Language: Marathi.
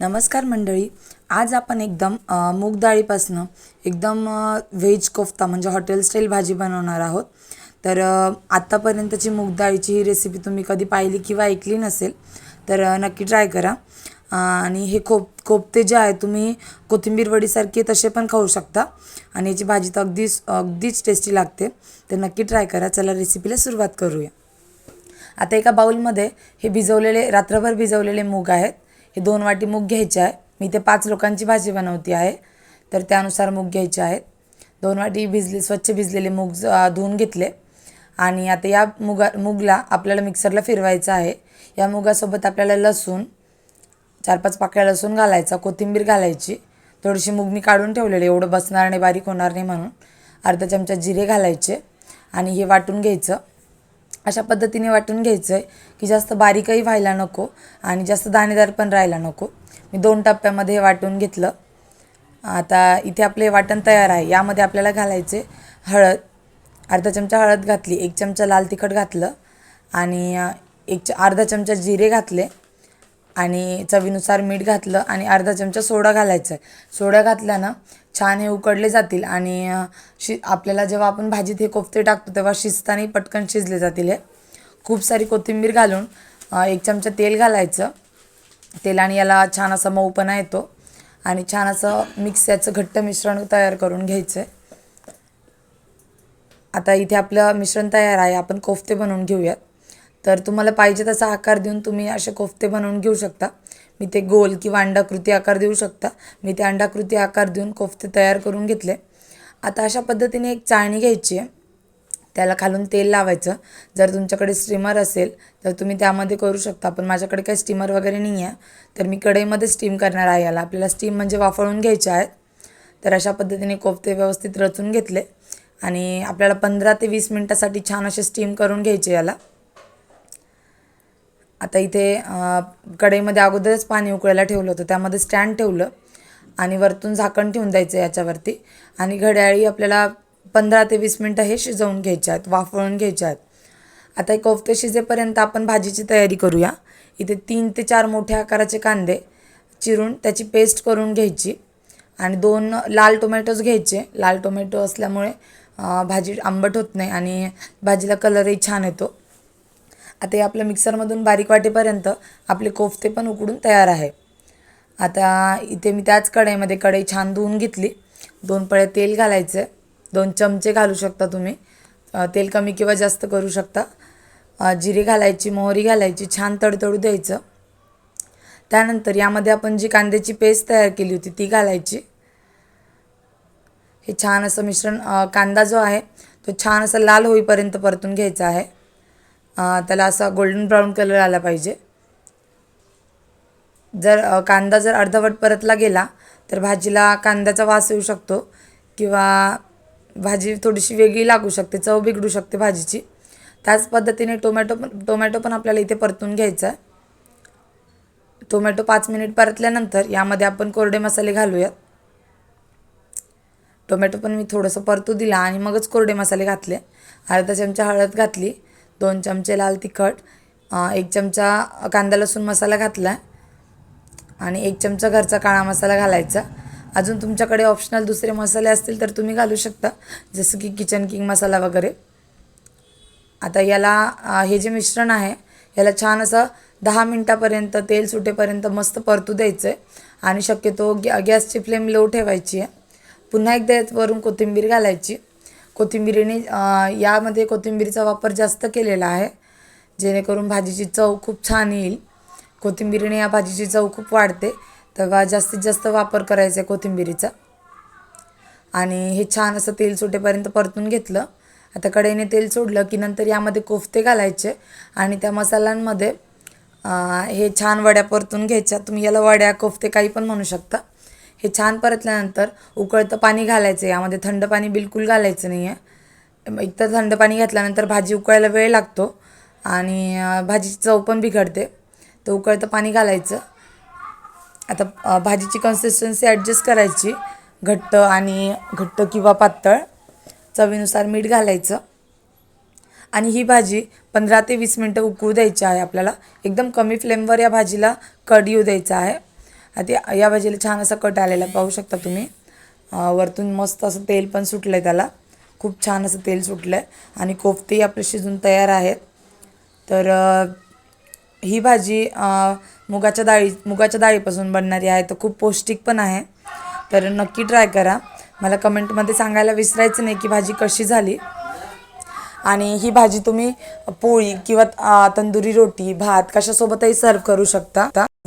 नमस्कार मंडळी. आज आपण एकदम मूग डाळीपासनं एकदम व्हेज कोफ्ता म्हणजे हॉटेल स्टाईल भाजी बनवणार आहोत. तर आत्तापर्यंतची मूग डाळीची ही रेसिपी तुम्ही कधी पाहिली किंवा ऐकली नसेल तर नक्की ट्राय करा. आणि हे कोप कोफ्ते जे आहे तुम्ही कोथिंबीर वडीसारखे तसे पण खाऊ शकता आणि याची भाजी तर अगदीच अगदीच टेस्टी लागते. तर नक्की ट्राय करा. चला रेसिपीला सुरुवात करूया. आता एका बाऊलमध्ये हे भिजवलेले रात्रभर भिजवलेले मूग आहेत. हे दोन वाटी मूग घ्यायचे आहे. मी ते पाच लोकांची भाजी बनवते आहे. तर त्यानुसार मूग घ्यायचे आहेत. दोन वाटी भिजले स्वच्छ भिजलेले मूग धुवून घेतले. आणि आता या मुगा मूगला आपल्याला मिक्सरला फिरवायचं आहे. या मुगासोबत आपल्याला लसूण चार पाच पाकळ्या लसूण घालायचा कोथिंबीर घालायची. थोडीशी मूग मी काढून ठेवलेली एवढं बसणार नाही बारीक होणार नाही म्हणून. अर्धा चमचा जिरे घालायचे. आणि हे वाटून घ्यायचं. अशा पद्धतीने वाटून घ्यायचं आहे की जास्त बारीकही व्हायला नको आणि जास्त दाणेदार पण राहायला नको. मी दोन टप्प्यामध्ये हे वाटून घेतलं. आता इथे आपले वाटण तयार आहे. यामध्ये आपल्याला घालायचे हळद. अर्धा चमचा हळद घातली एक चमचा लाल तिखट घातलं आणि एक च अर्धा चमचा जिरे घातले. आणि चवीनुसार मीठ घातलं आणि अर्धा चमचा सोडा घालायचा आहे. सोडा घातल्यानं छान हे उकडले जातील आणि शि आपल्याला जेव्हा आपण भाजीत हे कोफ्ते टाकतो तेव्हा शिजताना पटकन शिजले जातील हे. खूप सारी कोथिंबीर घालून एक चमचा तेल घालायचं. तेलाने याला छान असा मऊपणा येतो. आणि छान असं मिक्स याचं घट्ट मिश्रण तयार करून घ्यायचं आहे आता इथे आपलं मिश्रण तयार आहे. आपण कोफ्ते बनवून घेऊयात. तर तुम्हाला पाहिजे तसा आकार देऊन तुम्ही असे कोफ्ते बनवून घेऊ शकता. मी ते गोल किंवा अंडाकृती आकार देऊ शकता. मी ते अंडाकृती आकार देऊन कोफ्ते तयार करून घेतले. आता अशा पद्धतीने एक चाळणी घ्यायची आहे. त्याला खालून तेल लावायचं. जर तुमच्याकडे स्टीमर असेल तर तुम्ही त्यामध्ये करू शकता. पण माझ्याकडे काही स्टीमर वगैरे नाही आहे. तर मी कढईमध्ये स्टीम करणार आहे याला. आपल्याला स्टीम म्हणजे वाफळून घ्यायचे आहेत. तर अशा पद्धतीने कोफ्ते व्यवस्थित रचून घेतले. आणि आपल्याला पंधरा ते वीस मिनटासाठी छान असे स्टीम करून घ्यायचे याला. आता इथे कढईमध्ये अगोदरच पाणी उकळायला ठेवलं होतं. त्यामध्ये स्टँड ठेवलं आणि वरतून झाकण ठेवून द्यायचं याच्यावरती. आणि घड्याळी आपल्याला पंधरा ते वीस मिनटं हे शिजवून घ्यायचे आहेत वाफळून घ्यायचे आहेत. आता हे कोफ्ते शिजेपर्यंत आपण भाजीची तयारी करूया. इथे तीन ते चार मोठ्या आकाराचे कांदे चिरून त्याची पेस्ट करून घ्यायची. आणि दोन लाल टोमॅटोज घ्यायचे. लाल टोमॅटो असल्यामुळे भाजी आंबट होत नाही आणि भाजीला कलरही छान येतो. आता हे आपलं मिक्सरमधून बारीक वाटेपर्यंत आपले कोफ्ते पण उकडून तयार आहे. आता इथे मी त्याच कढईमध्ये कढई छान धुवून घेतली. दोन पळे तेल घालायचं दोन चमचे घालू शकता तुम्ही. तेल कमी किंवा जास्त करू शकता. जिरे घालायची मोहरी घालायची छान तडतडू द्यायचं. त्यानंतर यामध्ये आपण जी कांद्याची पेस्ट तयार केली होती ती घालायची. हे छान असं मिश्रण कांदा जो आहे तो छान असा लाल होईपर्यंत परतून घ्यायचा आहे. त्याला असा गोल्डन ब्राऊन कलर आला पाहिजे. जर कांदा जर अर्धवट परतला गेला तर भाजीला कांद्याचा वास येऊ शकतो किंवा भाजी थोडीशी वेगळी लागू शकते चव बिघडू शकते भाजीची. त्याच पद्धतीने टोमॅटो पण टोमॅटो पण आपल्याला इथे परतून घ्यायचा आहे. टोमॅटो पाच मिनिट परतल्यानंतर यामध्ये आपण कोरडे मसाले घालूयात. टोमॅटो पण मी थोडंसं परतू दिला आणि मगच कोरडे मसाले घातले. अर्धा चमचा हळद घातली. दोन चमचे लाल तिखट एक चमचा कांदा लसूण मसाला घातला आणि एक चमचा घरचा काळा मसाला घालायचा. अजून तुमच्याकडे ऑप्शनल दुसरे मसाले असतील तर तुम्ही घालू शकता जसं की किचन किंग मसाला वगैरे. आता याला हे जे मिश्रण आहे याला छान असं दहा मिनटापर्यंत तेल सुटेपर्यंत मस्त परतू द्यायचं आहे आणि शक्यतो गॅ गॅसची फ्लेम लो ठेवायची आहे. पुन्हा एकदा वरून कोथिंबीर घालायची. कोथिंबीरीने यामध्ये कोथिंबीरीचा वापर जास्त केलेला आहे. जेणेकरून भाजीची चव खूप छान येईल. कोथिंबीरीने या भाजीची चव खूप वाढते. तेव्हा जास्तीत जास्त वापर करायचा आहे कोथिंबीरीचा. आणि हे छान असं तेल सुटेपर्यंत परतून घेतलं. आता कढईने तेल सोडलं की नंतर यामध्ये कोफ्ते घालायचे आणि त्या मसाल्यांमध्ये हे छान वड्या परतून घ्यायच्या. तुम्ही याला वड्या कोफ्ते काही पण म्हणू शकता. हे छान परतल्यानंतर उकळतं पाणी घालायचं यामध्ये थंड पाणी बिलकुल घालायचं नाही आहे एकतर थंड पाणी घातल्यानंतर भाजी उकळायला वेळ लागतो आणि भाजीची चव पण बिघडते. तर उकळतं पाणी घालायचं. आता भाजीची कन्सिस्टन्सी ॲडजस्ट करायची. घट्ट आणि घट्ट किंवा पातळ चवीनुसार मीठ घालायचं. आणि ही भाजी पंधरा ते वीस मिनटं उकळू द्यायची आहे आपल्याला. एकदम कमी फ्लेमवर या भाजीला कड येऊ द्यायचा आहे. आता या भाजीला छान असा कट आलेला पाहू शकता तुम्ही. वरतून मस्त असं तेल पण सुटलं आहे त्याला. खूप छान असं तेल सुटलं आहे आणि कोफ्तेही आपले शिजून तयार आहेत. तर ही भाजी मुगाच्या डाळी मुगाच्या डाळीपासून बनणारी आहे. तर खूप पौष्टिक पण आहे. तर नक्की ट्राय करा. मला कमेंटमध्ये सांगायला विसरायचं नाही की भाजी कशी झाली. आणि ही भाजी तुम्ही पोळी किंवा तंदुरी रोटी भात कशासोबतही सर्व करू शकता.